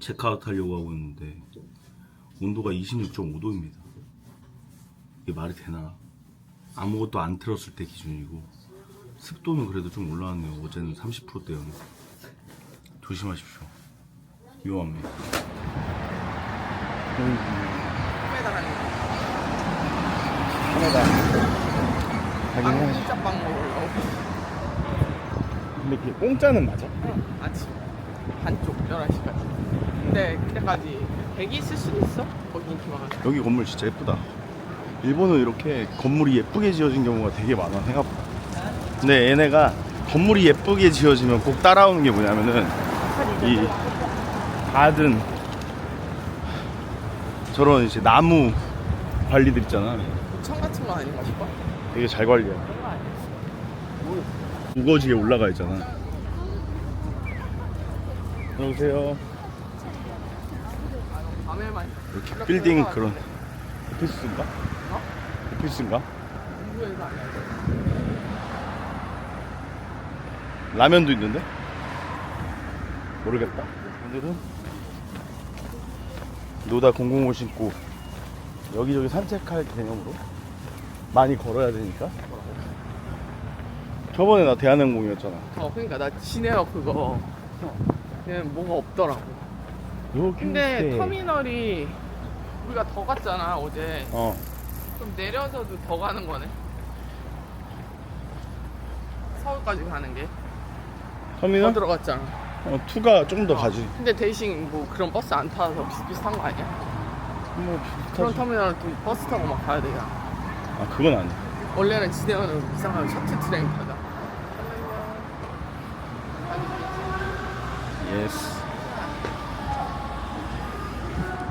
체크아웃 하려고 하고 있는데 온도가 26.5도입니다. 이게 말이 되나? 아무것도 안 틀었을 때 기준이고 습도는 그래도 좀 올라왔네요. 어제는 30%대였는데 조심하십시오. 위험합니다. 빵 해. 진짜 빵 먹으려고. 근데 그게 공짜는 맞아? 응, 아침 한쪽 11시까지. 근데 그때까지 대기 있을 수도 있어. 거기 인기 많아서. 여기 건물 진짜 예쁘다. 일본은 이렇게 건물이 예쁘게 지어진 경우가 되게 많아 생각보다. 근데 얘네가 건물이 예쁘게 지어지면 꼭 따라오는 게 뭐냐면은 이 가든 저런 이제 나무 관리들 있잖아. 청 같은 거 아닌가 싶어? 되게 잘 관리해. 우거지에 올라가 있잖아. 안녕하세요. 이렇게 빌딩 그런 오피스인가? 어? 오피스인가? 라면도 있는데? 모르겠다. 오늘은 노다 005 신고 여기저기 산책할 개념으로 많이 걸어야 되니까. 저번에 나 대한항공이었잖아. 어, 그러니까 나 지네어 그거 그냥 뭐가 없더라고. 근데 터미널이 우리가 더 갔잖아 어제. 어좀 내려서도 더 가는 거네. 서울까지 가는 게. 더 터미널 들어갔잖아. 어, 투가 좀더 가지. 근데 대신 뭐 그런 버스 안 타서 비슷비슷한 거 아니야? 뭐 그런 비슷하지. 터미널은 또 버스 타고 막 가야 되잖아. 아 그건 아니야. 원래는 지대원은 이상하면 셔틀 트레인 타자. 예스.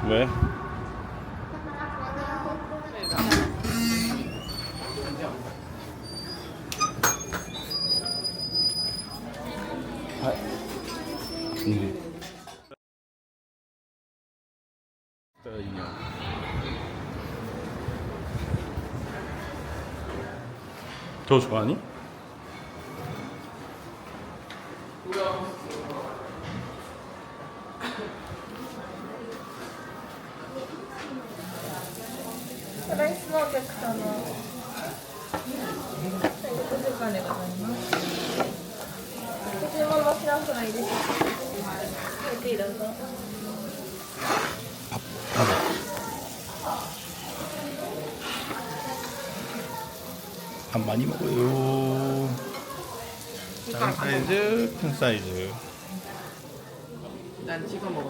왜? 아, 저 좋아하니? 밥 많이 먹어요. 작은 사이즈, 큰 사이즈. 난 찍어 먹어.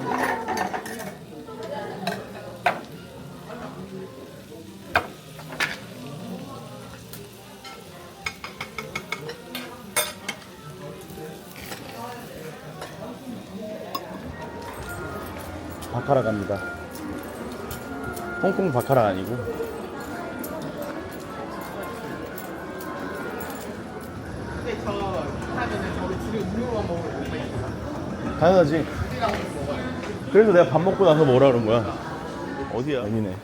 바카라 갑니다. 홍콩 바카라 아니고 근데 저 하면은 저기 둘이 우유만 먹으면 못 먹겠다. 당연하지. 그래서 내가 밥 먹고 나서 뭐라 그런 거야? 어디야? 아니네.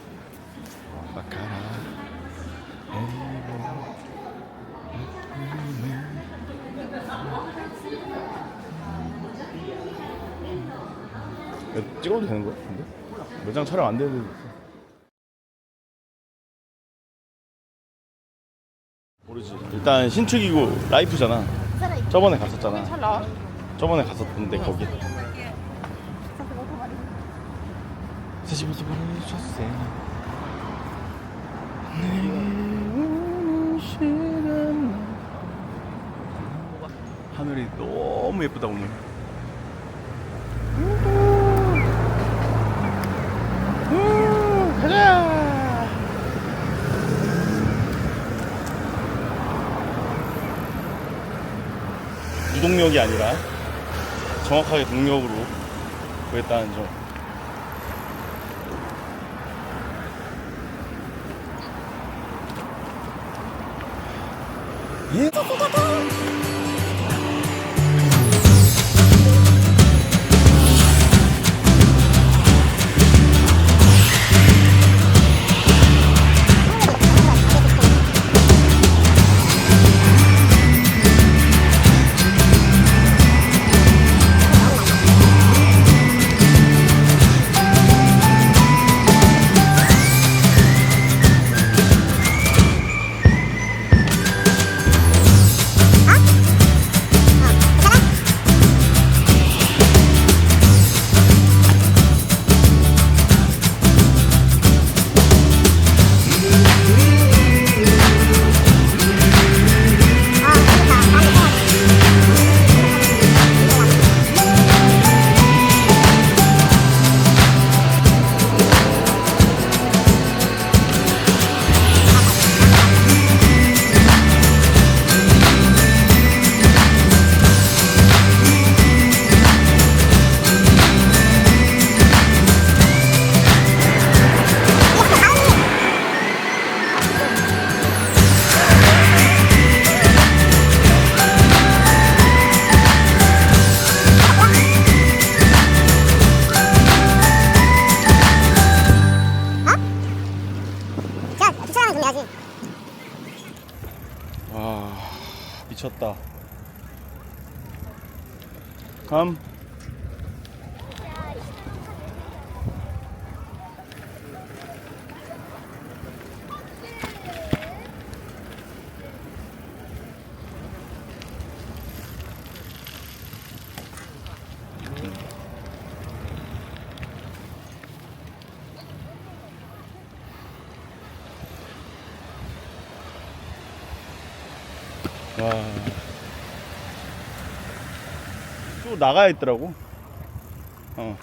찍어도 되는 거야? 근데? 매장 촬영 안 되는데. 모르지. 일단 신축이고 라이프잖아. 저번에 갔었잖아. 찰나. 저번에 갔었는데 거기. 다시부터 말해주세요. 하늘이 너무 예쁘다 오늘. 동력이 아니라 정확하게 동력으로 구했다는 점. 예? 와. 또 나가야 있더라고. 어.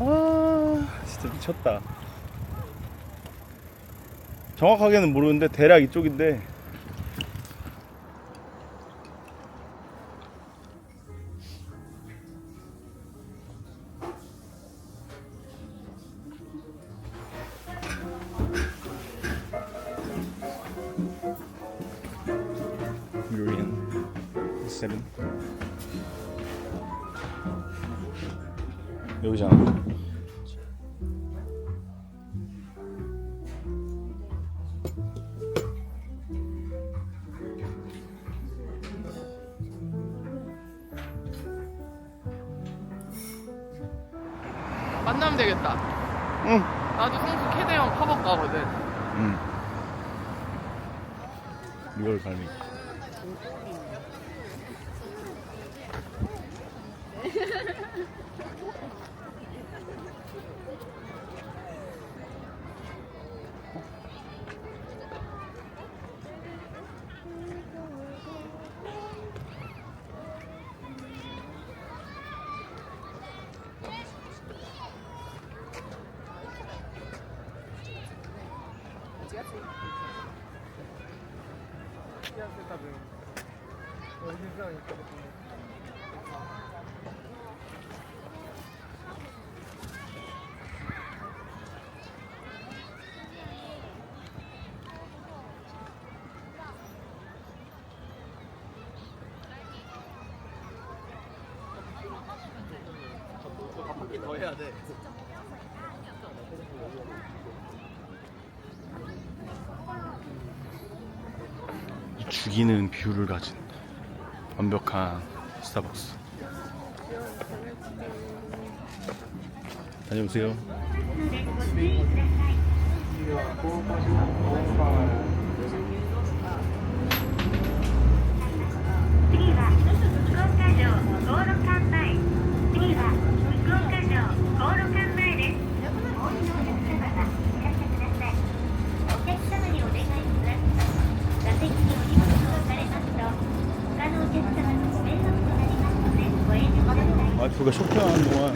아, 진짜 미쳤다. 정확하게는 모르는데 대략 이쪽인데. 만나면 되겠다. 응. 나도 성수 캐대형 팝업 가거든. 응. き合って多分おじさん行っ。 죽이는 뷰를 가진 완벽한 스타벅스. 다녀오세요. 와이프가 쇼핑하는 동안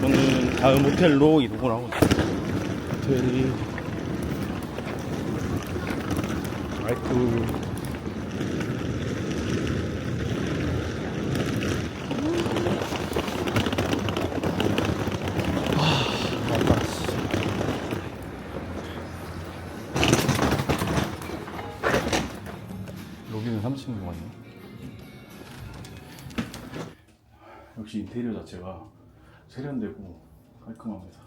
저는 다음 호텔로 이동을 하고 있어요. 호텔이 와이프 자체가 세련되고 깔끔합니다.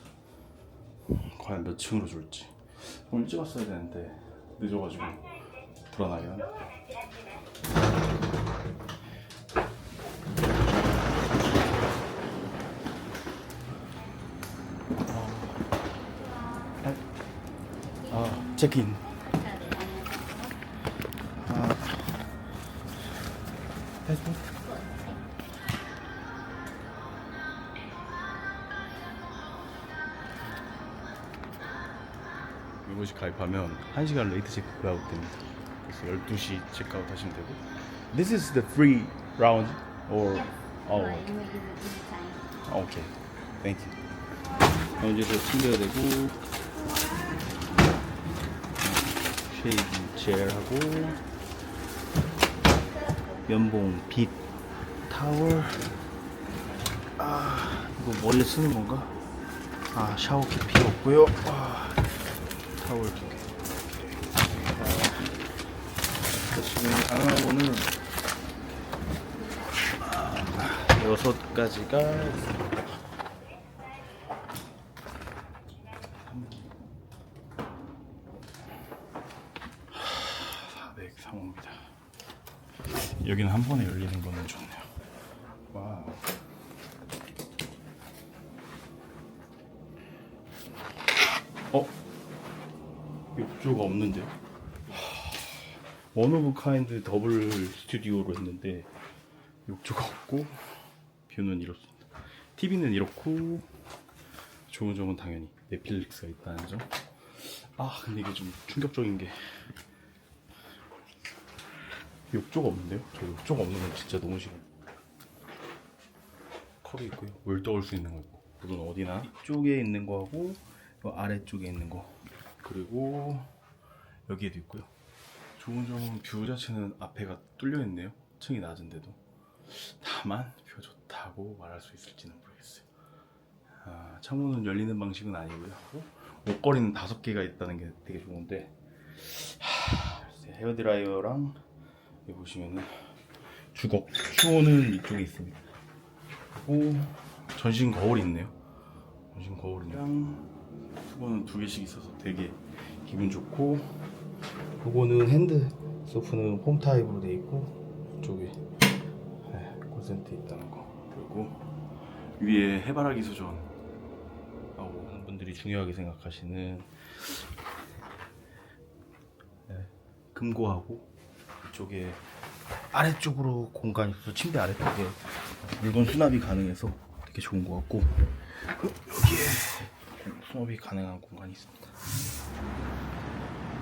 과연 몇 층으로 줄지 오늘 일찍 왔어야 되는데 늦어가지고 불안하긴. 아, 아 체크인. 이곳에 가입하면 1시간 레이트 체크아웃 됩니다. 그래서 12시 체크아웃 하시면 되고 This is the free round or yes. oh. Okay. Thank you. 어, 이제 저 챙겨야 되고 쉐이브 젤하고 면봉 빛 타월 아 이거 원래 쓰는 건가? 아 샤워기 필요 없고요 아. 타월 두 개. 자, 지금 가능하고는 아, 여섯 가지가 있습니다. 하, 400. 여기는 한 번에 열리는 거는 좋네요. 와우. 어? 욕조가 없는데요? 원 오브 카인드 더블 스튜디오로 했는데 욕조가 없고 뷰는 이렇습니다. TV는 이렇고 좋은 점은 당연히 넷플릭스가 있다는 점. 아 근데 이게 좀 충격적인 게 욕조가 없는데요? 저 욕조가 없는 건 진짜 너무 싫어요. 컵이 있고요. 물 떠올 수 있는 거 있고. 물은 어디나 이쪽에 있는 거하고 요 아래쪽에 있는 거 그리고 여기에도 있고요. 좋은 점은 뷰 자체는 앞에가 뚫려 있네요. 층이 낮은데도. 다만 뷰 좋다고 말할 수 있을지는 모르겠어요. 아, 창문은 열리는 방식은 아니고요. 옷걸이는 다섯 개가 있다는 게 되게 좋은데 하, 글쎄, 헤어 드라이어랑 여기 보시면은 주걱 추호는 이쪽에 있습니다. 그리고 전신 거울이 있네요. 전신 거울이랑 수건은 두 개씩 있어서 되게 기분 좋고 요거는 핸드 소프는 홈 타입으로 돼 있고 이쪽에 네, 콘센트 있다는 거 그리고 위에 해바라기 수전 하고 분들이 중요하게 생각하시는 네, 금고하고 이쪽에 아래쪽으로 공간이 있어서 침대 아래쪽에 물건 수납이 가능해서 되게 좋은 것 같고 그 여기에 수납이 가능한 공간이 있습니다.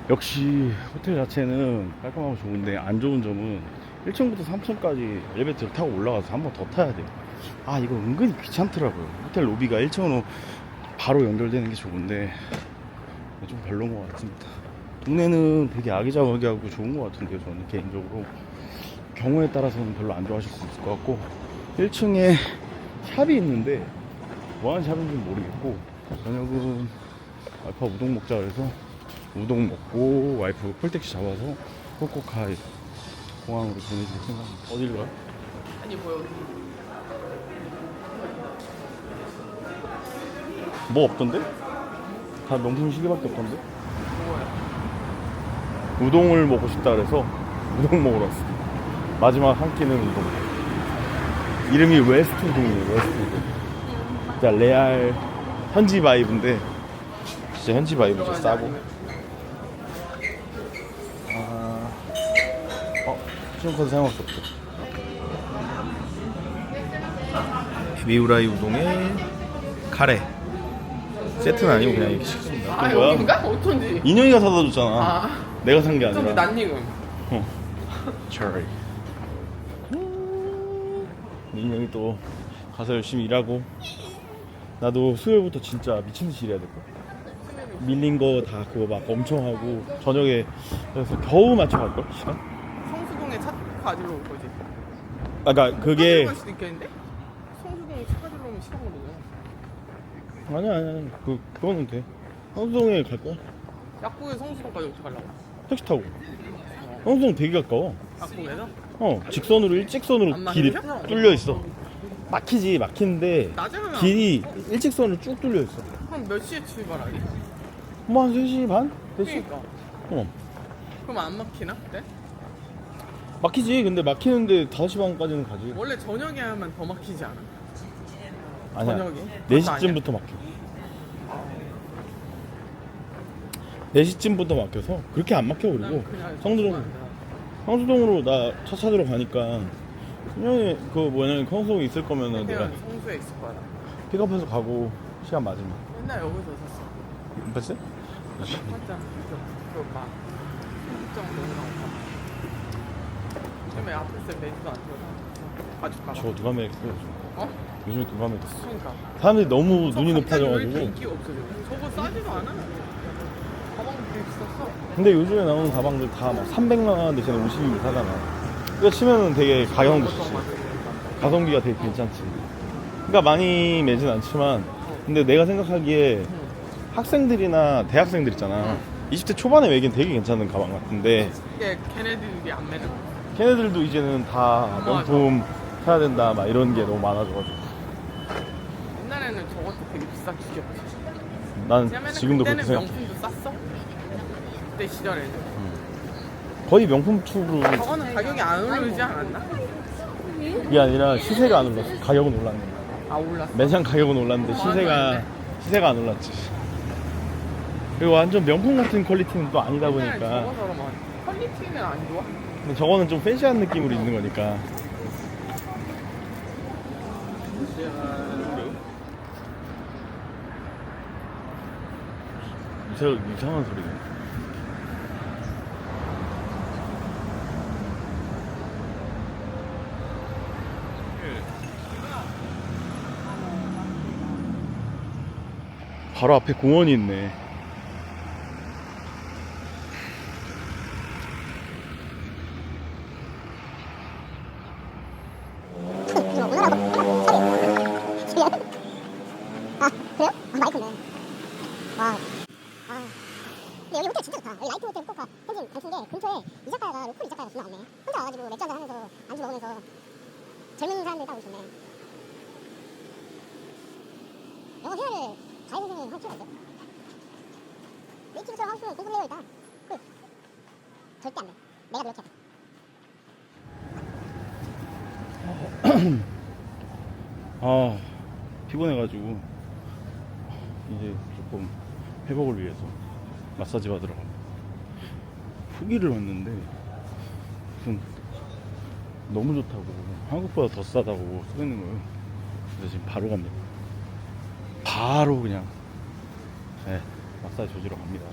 역시 호텔 자체는 깔끔하고 좋은데 안 좋은 점은 1층부터 3층까지 엘리베이터를 타고 올라가서 한 번 더 타야 돼요. 아 이거 은근히 귀찮더라고요. 호텔 로비가 1층으로 바로 연결되는 게 좋은데 좀 별로인 것 같습니다. 동네는 되게 아기자기하고 하고 좋은 것 같은데요. 저는 개인적으로 경우에 따라서는 별로 안 좋아하실 수 있을 것 같고 1층에 샵이 있는데 뭐하는 샵인지는 모르겠고 저녁은 와이프가 우동 먹자 그래서 우동 먹고 와이프 폴택시 잡아서 후쿠오카 공항으로 보내줄 생각입니다. 어디로 가요? 아니 뭐야 뭐 없던데? 다 명품 시계밖에 없던데? 뭐야 우동을 먹고 싶다 그래서 우동 먹으러 왔어. 마지막 한 끼는 우동. 이름이 웨스트 우동이에요. 웨스트 우동. 진짜 레알 현지 바이브인데 진짜 현지 바이브죠. 싸고. 어, 신용카드 사용할 수 없죠. 미우라이 우동에 카레. 세트는 아니고 그냥 이렇게 시켰습니다. 아또 뭐야? 여긴가? 어쩐지 인형이가 사다 줬잖아. 아 내가 산 게 아니라. 낯익음 cherry. 민영이 또 가서 열심히 일하고 나도 수요일부터 진짜 미친 듯이 일해야 될 거야. 밀린 거 다 그거 막 엄청 하고 저녁에 그래서 겨우 맞춰 갈걸 시간. 가지러 올 거지 아까 그러니까 그게 갈 수도 있겠는데? 성수동에 차 가지러 오면 시간 걸리잖아 아니야 아니야 그 그거는 돼. 황수동에 갈 거야. 약국에 성수동까지 어떻게 가려고? 택시 타고. 황수동 되게 가까워. 약국에서? 어 직선으로 일직선으로 안 길이? 뚫려 있어. 막히지 막히는데 낮에 가면 길이 일직선으로 쭉 뚫려 있어. 한몇 시에 출발하지? 뭐한 3시 반? 4시? 그러니까 어. 그럼 안 막히나? 그때? 막히지. 근데 막히는데 5시 반까지는 가지. 원래 저녁에 하면 더 막히지 않아? 아니야. 저녁에? 4시쯤부터 막혀. 4시쯤부터 막혀서 그렇게 안 막혀 그리고 난 그냥 성수동 성수동으로 나 차 찾으러 가니까 분명히 그 뭐냐면 성수동에 있을 거면은 내가 그냥 성수에 있을 거야 픽업해서 가고 시간 맞으면 맨날 여기서 샀어 안 뺐어? 맞잖아 그거 봐 특정 너무나 처음에 아플때 매주도 안 들어서 가져가 저거 누가 매겼어 요즘? 어? 요즘에 누가 매겼어 그러니까. 사람들이 너무 저 눈이 갑자기 왜 이렇게 높아져가지고. 인기가 없어져? 저거 싸지도 않아. 가방도 되게 비쌌어. 근데 요즘에 나오는 가방들 다 막 300만 원 대신에 50이 사잖아. 이거 치면은 되게 가격도 좋지. 가성비가 되게 괜찮지. 그러니까 많이 매진 않지만, 근데 내가 생각하기에 학생들이나 대학생들 있잖아. 20대 초반에 매긴 되게 괜찮은 가방 같은데, 이게 걔네들이 안 매는 거야 걔네들도 이제는 다 명품 사야 된다, 막 이런 게 너무 많아져가지고. 옛날에는 저것도 되게 비싸게 죽였지 난 지금도 그렇게 그때는 생각해. 명품도 쌌어 그때 시절에는 거의 명품 축으로 저거는 가격이 안 오르지 않았나? 이게 아니라 시세가 안 올랐어. 가격은 올랐네. 아 올랐어. 매장 가격은 올랐는데 시세가 시세가 안 올랐지. 그리고 완전 명품 같은 퀄리티는 또 아니다 보니까. 저거처럼 퀄리티는 안 좋아. 근데 저거는 좀 팬시한 느낌으로 있는 거니까. 저 이상한 소리네. 바로 앞에 공원이 있네. 따고 있었네 영어 회화를 자유 선생님 할 필요가 네이티브처럼 하고 싶으면 공부를 해요 일단 끝. 절대 안돼. 내가 노력해. 아 피곤해가지고 이제 조금 회복을 위해서 마사지 받으러 갑니다. 후기를 왔는데 무슨 너무 좋다고 한국보다 더 싸다고 써있는 거예요. 그래서 지금 바로 갑니다. 바로 그냥 네, 마사지 조지러 갑니다.